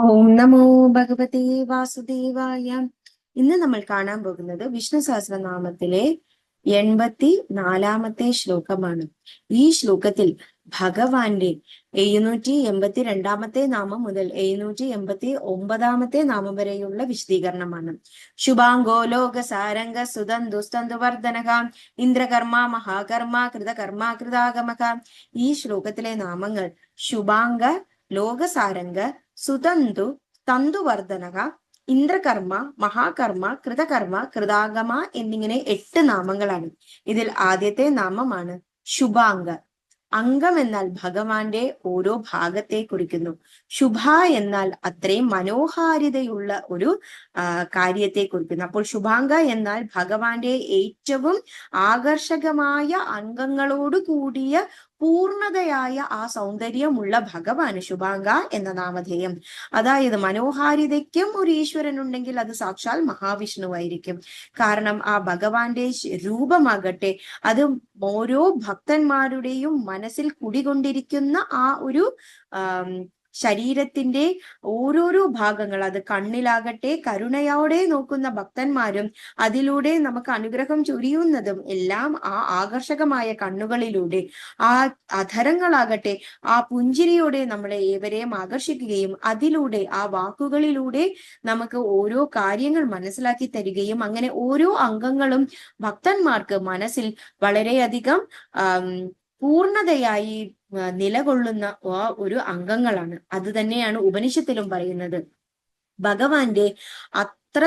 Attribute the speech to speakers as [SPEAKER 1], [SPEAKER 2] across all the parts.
[SPEAKER 1] ഓം നമോ ഭഗവതി വാസുദേവായ. ഇന്ന് നമ്മൾ കാണാൻ പോകുന്നത് വിഷ്ണു സഹസ്രനാമത്തിലെ എൺപത്തി നാലാമത്തെ ശ്ലോകമാണ്. ഈ ശ്ലോകത്തിൽ ഭഗവാന്റെ എഴുന്നൂറ്റി എൺപത്തി രണ്ടാമത്തെ നാമം മുതൽ എഴുന്നൂറ്റി എൺപത്തി ഒമ്പതാമത്തെ നാമം വരെയുള്ള വിശദീകരണമാണ്. ശുഭാംഗോ ലോക സാരംഗ സുതം ദുസ്തന്തു വർദ്ധനക ഇന്ദ്രകർമ്മ മഹാകർമ്മ കൃതകർമ്മ കൃതാഗമക. ഈ ശ്ലോകത്തിലെ നാമങ്ങൾ ശുഭാംഗ ലോകസാരംഗ സുതന്തു തന്തുവർദ്ധനക ഇന്ദ്രകർമ്മ മഹാകർമ്മ കൃതകർമ്മ കൃതാഗമ എന്നിങ്ങനെ എട്ട് നാമങ്ങളാണ്. ഇതിൽ ആദ്യത്തെ നാമമാണ് ശുഭാംഗ. അംഗം എന്നാൽ ഭഗവാന്റെ ഓരോ ഭാഗത്തെ കുറിക്കുന്നു. ശുഭ എന്നാൽ അത്രയും മനോഹാരിതയുള്ള ഒരു കാര്യത്തെ കുറിക്കുന്നു. അപ്പോൾ ശുഭാംഗ എന്നാൽ ഭഗവാന്റെ ഏറ്റവും ആകർഷകമായ അംഗങ്ങളോട് കൂടിയ പൂർണതയായ ആ സൗന്ദര്യമുള്ള ഭഗവാന് ശുഭാംഗ എന്ന നാമധേയം. അതായത് മനോഹാരിതയ്ക്കും ഒരു ഈശ്വരൻ ഉണ്ടെങ്കിൽ അത് സാക്ഷാൽ മഹാവിഷ്ണുവായിരിക്കും. കാരണം ആ ഭഗവാന്റെ രൂപമാകട്ടെ അത് ഓരോ ഭക്തന്മാരുടെയും മനസ്സിൽ കുടികൊണ്ടിരിക്കുന്ന ആ ഒരു ശരീരത്തിന്റെ ഓരോരോ ഭാഗങ്ങൾ അത് കണ്ണിലാകട്ടെ കരുണയോടെ നോക്കുന്ന ഭക്തന്മാരും അതിലൂടെ നമുക്ക് അനുഗ്രഹം ചൊരിയുന്നതും എല്ലാം ആ ആകർഷകമായ കണ്ണുകളിലൂടെ ആ അധരങ്ങളാകട്ടെ ആ പുഞ്ചിരിയോടെ നമ്മളെ ഏവരെയും ആകർഷിക്കുകയും അതിലൂടെ ആ വാക്കുകളിലൂടെ നമുക്ക് ഓരോ കാര്യങ്ങൾ മനസ്സിലാക്കി തരികയും അങ്ങനെ ഓരോ അംഗങ്ങളും ഭക്തന്മാർക്ക് മനസ്സിൽ വളരെയധികം പൂർണതയായി നിലകൊള്ളുന്ന ഒരു അംഗങ്ങളാണ്. അത് തന്നെയാണ് ഉപനിഷത്തിലും പറയുന്നത്. ഭഗവാന്റെ അത്ര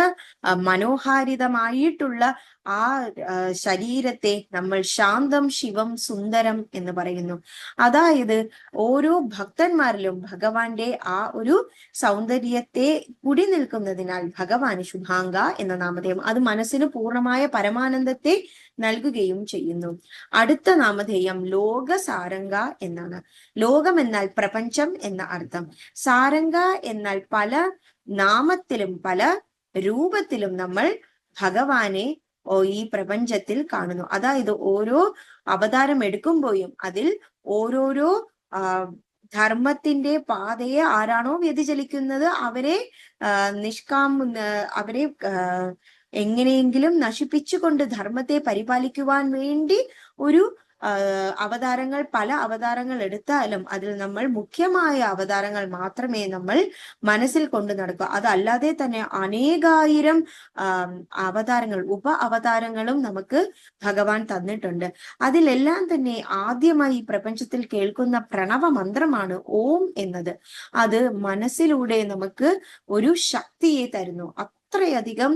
[SPEAKER 1] മനോഹാരിതമായിട്ടുള്ള ആ ആ, ശരീരത്തെ നമ്മൾ ശാന്തം ശിവം സുന്ദരം എന്ന് പറയുന്നു. അതായത് ഓരോ ഭക്തന്മാരിലും ഭഗവാന്റെ ആ ഒരു സൗന്ദര്യത്തെ കുടി നിൽക്കുന്നതിനാൽ ഭഗവാൻ ശുഭാംഗ എന്ന നാമധേയം അത് മനസ്സിന് പൂർണമായ പരമാനന്ദത്തെ നൽകുകയും ചെയ്യുന്നു. അടുത്ത നാമധേയം ലോകസാരംഗ എന്നാണ്. ലോകം എന്നാൽ പ്രപഞ്ചം എന്ന അർത്ഥം. സാരംഗ എന്നാൽ പല നാമത്തിലും പല രൂപത്തിലും നമ്മൾ ഭഗവാനെ ഓ ഈ പ്രപഞ്ചത്തിൽ കാണുന്നു. അതായത് ഓരോ അവതാരം എടുക്കുമ്പോഴും അതിൽ ഓരോരോ ധർമ്മത്തിന്റെ പാതയെ ആരാണോ വ്യതിചലിക്കുന്നത് അവരെ നിഷ്കാം അവരെ എങ്ങനെയെങ്കിലും നശിപ്പിച്ചുകൊണ്ട് ധർമ്മത്തെ പരിപാലിക്കുവാൻ വേണ്ടി ഒരു അവതാരങ്ങൾ പല അവതാരങ്ങൾ എടുത്താലും അതിൽ നമ്മൾ മുഖ്യമായ അവതാരങ്ങൾ മാത്രമേ നമ്മൾ മനസ്സിൽ കൊണ്ടു നടക്കുക അതല്ലാതെ തന്നെ അനേകായിരം അവതാരങ്ങൾ ഉപ അവതാരങ്ങളും നമുക്ക് ഭഗവാൻ തന്നിട്ടുണ്ട്. അതിലെല്ലാം തന്നെ ആദ്യമായി പ്രപഞ്ചത്തിൽ കേൾക്കുന്ന പ്രണവ മന്ത്രമാണ് ഓം എന്നത്. അത് മനസ്സിലൂടെ നമുക്ക് ഒരു ശക്തിയെ തരുന്നു. അത്രയധികം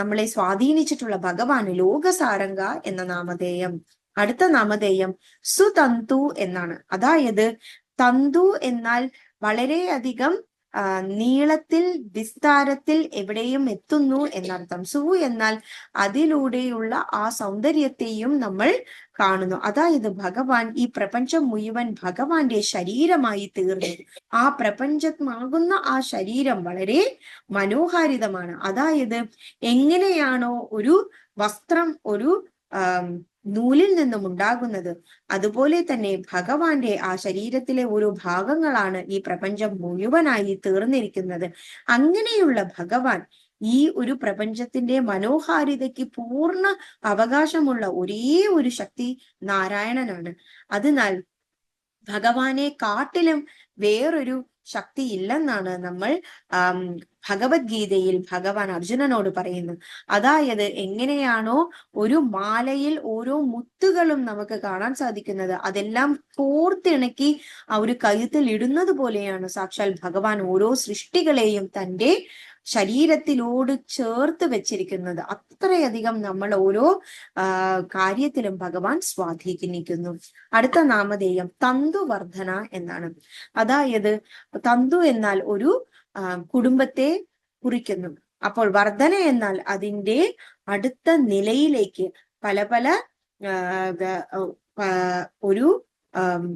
[SPEAKER 1] നമ്മളെ സ്വാധീനിച്ചിട്ടുള്ള ഭഗവാന് ലോകസാരംഗ എന്ന നാമധേയം. അടുത്ത നാമധേയം സുതന്തു എന്നാണ്. അതായത് തന്തു എന്നാൽ വളരെയധികം നീളത്തിൽ വിസ്താരത്തിൽ എവിടെയും എത്തുന്നു എന്നർത്ഥം. സു എന്നാൽ അതിലൂടെയുള്ള ആ സൗന്ദര്യത്തെയും നമ്മൾ കാണുന്നു. അതായത് ഭഗവാൻ ഈ പ്രപഞ്ചം മുഴുവൻ ഭഗവാന്റെ ശരീരമായി തീർന്നു. ആ പ്രപഞ്ചമാകുന്ന ആ ശരീരം വളരെ മനോഹാരിതമാണ്. അതായത് എങ്ങനെയാണോ ഒരു വസ്ത്രം ഒരു നൂലിൽ നിന്നും ഉണ്ടാകുന്നത്. അതുപോലെ തന്നെ ഭഗവാന്റെ ആ ശരീരത്തിലെ ഒരു ഭാഗങ്ങളാണ് ഈ പ്രപഞ്ചം മുഴുവനായി തീർന്നിരിക്കുന്നത്. അങ്ങനെയുള്ള ഭഗവാൻ ഈ ഒരു പ്രപഞ്ചത്തിന്റെ മനോഹാരിതയ്ക്ക് പൂർണ അവകാശമുള്ള ഒരേ ഒരു ശക്തി നാരായണനാണ്. അതിനാൽ ഭഗവാനെ കാട്ടിലും വേറൊരു ശക്തി ഇല്ലെന്നാണ് നമ്മൾ ഭഗവത്ഗീതയിൽ ഭഗവാൻ അർജുനനോട് പറയുന്നു അതായത് എങ്ങനെയാണോ ഒരു മാലയിൽ ഓരോ മുത്തുകളും നമുക്ക് കാണാൻ സാധിക്കുന്നത്. അതെല്ലാം കോർത്തിണക്കി ആ ഒരു കഴുത്തിൽ ഇടുന്നത് പോലെയാണ്. സാക്ഷാൽ ഭഗവാൻ ഓരോ സൃഷ്ടികളെയും തന്റെ ശരീരത്തിലോട് ചേർത്ത് വെച്ചിരിക്കുന്നത്. അത്രയധികം നമ്മൾ ഓരോ കാര്യത്തിലും ഭഗവാൻ സ്വാധീനിക്കുന്നു. അടുത്ത നാമധേയം തന്തുവർദ്ധന എന്നാണ്. അതായത് തന്തു എന്നാൽ ഒരു കുടുംബത്തെ കുറിക്കുന്നു. അപ്പോൾ വർധന എന്നാൽ അതിന്റെ അടുത്ത നിലയിലേക്ക് പല പല ഒരു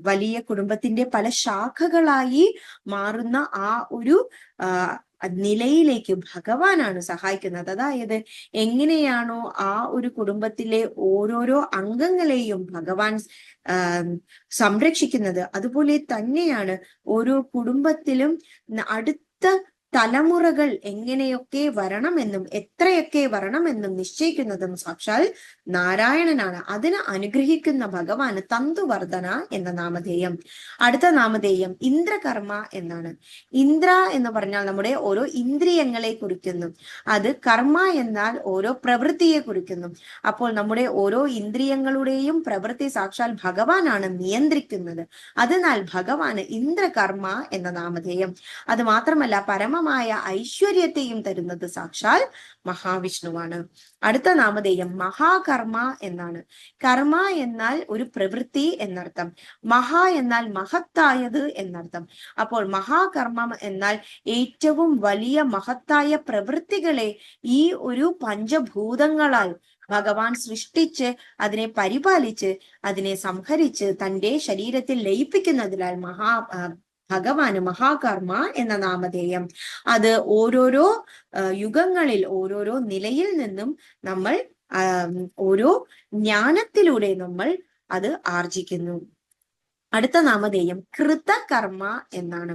[SPEAKER 1] വലിയ കുടുംബത്തിന്റെ പല ശാഖകളായി മാറുന്ന ആ ഒരു നിലയിലേക്ക് ഭഗവാനാണ് സഹായിക്കുന്നത്. അതായത് എങ്ങനെയാണോ ആ ഒരു കുടുംബത്തിലെ ഓരോരോ അംഗങ്ങളെയും ഭഗവാൻ സംരക്ഷിക്കുന്നത്. അതുപോലെ തന്നെയാണ് ഓരോ കുടുംബത്തിലും അടുത്ത അടുത്ത തലമുറകൾ എങ്ങനെയൊക്കെ വരണമെന്നും എത്രയൊക്കെ വരണമെന്നും നിശ്ചയിക്കുന്നതും സാക്ഷാൽ നാരായണനാണ്. അതിന് അനുഗ്രഹിക്കുന്ന ഭഗവാന് തന്തുവർദ്ധന എന്ന നാമധേയം. അടുത്ത നാമധേയം ഇന്ദ്രകർമ്മ എന്നാണ്. ഇന്ദ്ര എന്ന് പറഞ്ഞാൽ നമ്മുടെ ഓരോ ഇന്ദ്രിയങ്ങളെ കുറിക്കുന്നു. അത് കർമ്മ എന്നാൽ ഓരോ പ്രവൃത്തിയെ കുറിക്കുന്നു. അപ്പോൾ നമ്മുടെ ഓരോ ഇന്ദ്രിയങ്ങളുടെയും പ്രവൃത്തി സാക്ഷാൽ ഭഗവാനാണ് നിയന്ത്രിക്കുന്നത്. അതിനാൽ ഭഗവാന് ഇന്ദ്രകർമ്മ എന്ന നാമധേയം. അത് മാത്രമല്ല പരമമായ ഐശ്വര്യത്തെയും തരുന്നത് സാക്ഷാൽ മഹാവിഷ്ണുവാണ്. അടുത്ത നാമധേയം മഹാകർമ്മ എന്നാണ്. കർമ്മ എന്നാൽ ഒരു പ്രവൃത്തി എന്നർത്ഥം. മഹാ എന്നാൽ മഹത്തായത് എന്നർത്ഥം. അപ്പോൾ മഹാകർമ്മം എന്നാൽ ഏറ്റവും വലിയ മഹത്തായ പ്രവൃത്തികളെ ഈ ഒരു പഞ്ചഭൂതങ്ങളാൽ ഭഗവാൻ സൃഷ്ടിച്ച് അതിനെ പരിപാലിച്ച് അതിനെ സംഹരിച്ച് തന്റെ ശരീരത്തിൽ ലയിപ്പിക്കുന്നതിനാൽ മഹാ ഭഗവാന് മഹാകർമ്മ എന്ന നാമധേയം. അത് ഓരോരോ യുഗങ്ങളിൽ ഓരോരോ നിലയിൽ നിന്നും നമ്മൾ ഓരോ ജ്ഞാനത്തിലൂടെ നമ്മൾ അത് ആർജിക്കുന്നു. അടുത്ത നാമധേയം കൃതകർമ്മ എന്നാണ്.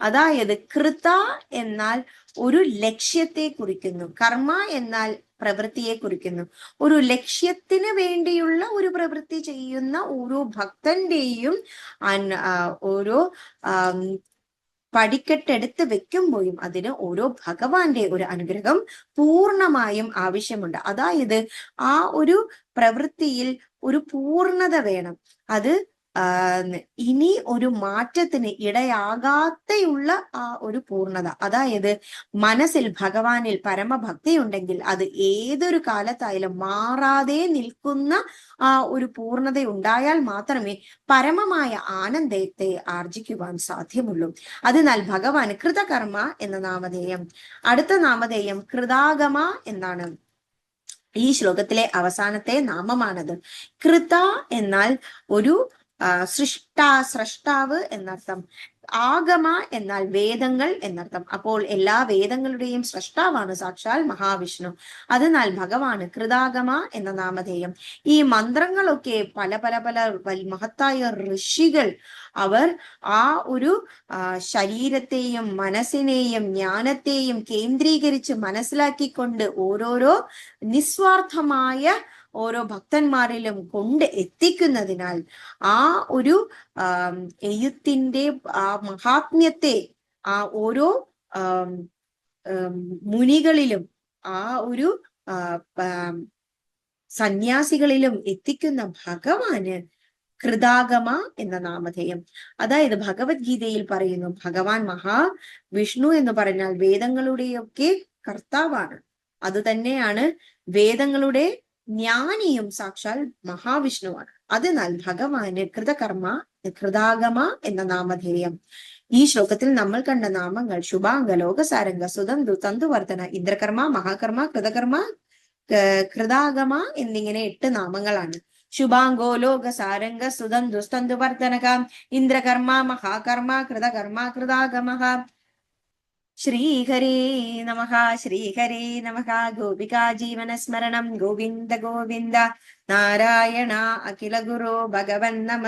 [SPEAKER 1] അതായത് കൃത എന്നാൽ ഒരു ലക്ഷ്യത്തെ കുറിക്കുന്നു. കർമ്മ എന്നാൽ പ്രവൃത്തിയെ കുറിക്കുന്നു. ഒരു ലക്ഷ്യത്തിന് വേണ്ടിയുള്ള ഒരു പ്രവൃത്തി ചെയ്യുന്ന ഓരോ ഭക്തന്റെയും ഓരോ പടിക്കെട്ടെടുത്ത് വെക്കുമ്പോഴും അതിന് ഓരോ ഭഗവാന്റെ ഒരു അനുഗ്രഹം പൂർണമായും ആവശ്യമുണ്ട്. അതായത് ആ ഒരു പ്രവൃത്തിയിൽ ഒരു പൂർണത വേണം. അത് ഇനി ഒരു മാറ്റത്തിന് ഇടയാകാത്തയുള്ള ആ ഒരു പൂർണത. അതായത് മനസ്സിൽ ഭഗവാനിൽ പരമഭക്തി ഉണ്ടെങ്കിൽ അത് ഏതൊരു കാലത്തായാലും മാറാതെ നിൽക്കുന്ന ആ ഒരു പൂർണത ഉണ്ടായാൽ മാത്രമേ പരമമായ ആനന്ദത്തെ ആർജിക്കുവാൻ സാധ്യമുള്ളൂ. അതിനാൽ ഭഗവാൻ കൃതകർമ്മ എന്ന നാമധേയം. അടുത്ത നാമധേയം കൃതാഗമ എന്നാണ്. ഈ ശ്ലോകത്തിലെ അവസാനത്തെ നാമമാണത്. കൃത എന്നാൽ ഒരു സൃഷ്ടാ സ്രഷ്ടാവ് എന്നർത്ഥം. ആഗമ എന്നാൽ വേദങ്ങൾ എന്നർത്ഥം. അപ്പോൾ എല്ലാ വേദങ്ങളുടെയും സ്രഷ്ടാവാണ് സാക്ഷാൽ മഹാവിഷ്ണു. അതിനാൽ ഭഗവാന് കൃതാഗമ എന്ന നാമധേയം. ഈ മന്ത്രങ്ങളൊക്കെ പല പല പല മഹത്തായ ഋഷികൾ അവർ ആ ഒരു ശരീരത്തെയും മനസ്സിനെയും ജ്ഞാനത്തെയും കേന്ദ്രീകരിച്ച് മനസ്സിലാക്കിക്കൊണ്ട് ഓരോരോ നിസ്വാർത്ഥമായ ഓരോ ഭക്തന്മാരിലും കൊണ്ട് എത്തിക്കുന്നതിനാൽ ആ ഒരു എഴുത്തിന്റെ ആ മഹാത്മ്യത്തെ ആ ഓരോ മുനികളിലും ആ ഒരു സന്യാസികളിലും എത്തിക്കുന്ന ഭഗവാന് കൃതാഗമ എന്ന നാമധേയം. അതായത് ഭഗവത്ഗീതയിൽ പറയുന്നു ഭഗവാൻ മഹാ വിഷ്ണു എന്ന് പറഞ്ഞാൽ വേദങ്ങളുടെയൊക്കെ കർത്താവാണ്. അത് തന്നെയാണ് വേദങ്ങളുടെ ജ്ഞാനിയും സാക്ഷാൽ മഹാവിഷ്ണുവാണ്. അതിനാൽ ഭഗവാന് കൃതകർമ്മ കൃതാഗമ എന്ന നാമധേയം. ഈ ശ്ലോകത്തിൽ നമ്മൾ കണ്ട നാമങ്ങൾ ശുഭാംഗ ലോകസാരംഗ സുതന്തു തന്തുവർദ്ധന ഇന്ദ്രകർമ്മ മഹാകർമ്മ കൃതകർമ്മ കൃതാഗമ എന്നിങ്ങനെ എട്ട് നാമങ്ങളാണ്. ശുഭാംഗോ ലോകസാരംഗ സുതന്തു സ്തന്തുവർദ്ധനക ഇന്ദ്രകർമ്മ മഹാകർമ്മ കൃതകർമ്മ കൃതാഗമ ശ്രീഹരേ നമ ശ്രീഹരേ നമ ഗോപികാ ജീവനസ്മരണം ഗോവിന്ദ ഗോവിന്ദ. നാരായണ അഖില ഗുരു ഭഗവൻ നമ